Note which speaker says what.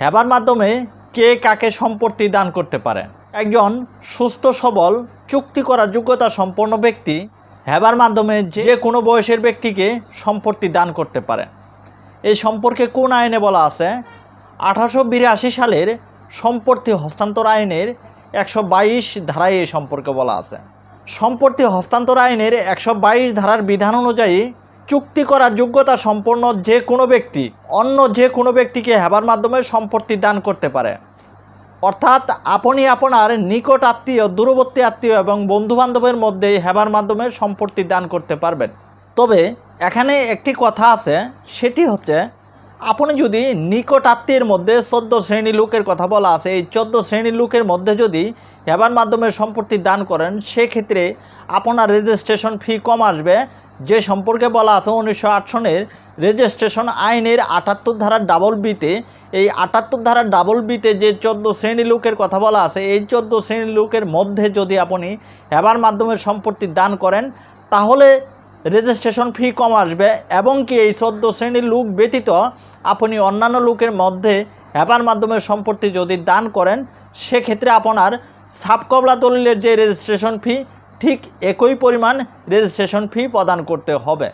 Speaker 1: Haber মাধ্যমে কে কাকে সম্পত্তি দান করতে পারে? একজন সুস্থ, সবল, চুক্তি করার যোগ্যতা সম্পন্ন ব্যক্তি হেবার মাধ্যমে যে কোনো বয়সের ব্যক্তিকে সম্পত্তি দান করতে পারে। এই সম্পর্কে কোন আইনে বলা আছে? আঠারোশো বিরাশি সালের সম্পত্তি হস্তান্তর আইনের একশো বাইশ ধারায় এই সম্পর্কে বলা আছে। সম্পত্তি হস্তান্তর আইনের একশো বাইশ ধারার বিধান অনুযায়ী চুক্তি করার যোগ্যতা সম্পন্ন যে কোনো ব্যক্তি, অন্য যে কোনো ব্যক্তিকে হেবার মাধ্যমে সম্পত্তি দান করতে পারে। অর্থাৎ আপনি আপনার নিকট আত্মীয়, দূরবর্তী আত্মীয় এবং বন্ধুবান্ধবের মধ্যে হেবার মাধ্যমে সম্পত্তি দান করতে পারবেন। তবে এখানে একটি কথা আছে, সেটি হচ্ছে, আপনি যদি নিকট আত্মীয়ের মধ্যে চোদ্দ শ্রেণি লোকের কথা বলা আছে, এই চোদ্দ শ্রেণির লোকের মধ্যে যদি হেবার মাধ্যমে সম্পত্তি দান করেন, সেক্ষেত্রে আপনার রেজিস্ট্রেশন ফি কম আসবে যে সম্পর্কে বলা আছে, উনিশশো আট সনের রেজিস্ট্রেশন আইনের আটাত্তর ধারার ডাবল বিতে এই আটাত্তর ধারার ডাবল বিতে যে চোদ্দ শ্রেণি লোকের কথা বলা আছে, এই চোদ্দ শ্রেণি লোকের মধ্যে যদি আপনি হেবার মাধ্যমে সম্পত্তি দান করেন, তাহলে রেজিস্ট্রেশন ফি কম আসবে এবং কি এই চোদ্দ শ্রেণির লোক ব্যতীত আপনি অন্যান্য লোকের মধ্যে হেবার মাধ্যমে সম্পত্তি যদি দান করেন, সেক্ষেত্রে আপনার সাবকবলা দলিলের যে রেজিস্ট্রেশন ফি ঠিক একই পরিমাণ রেজিস্ট্রেশন ফি প্রদান করতে হবে।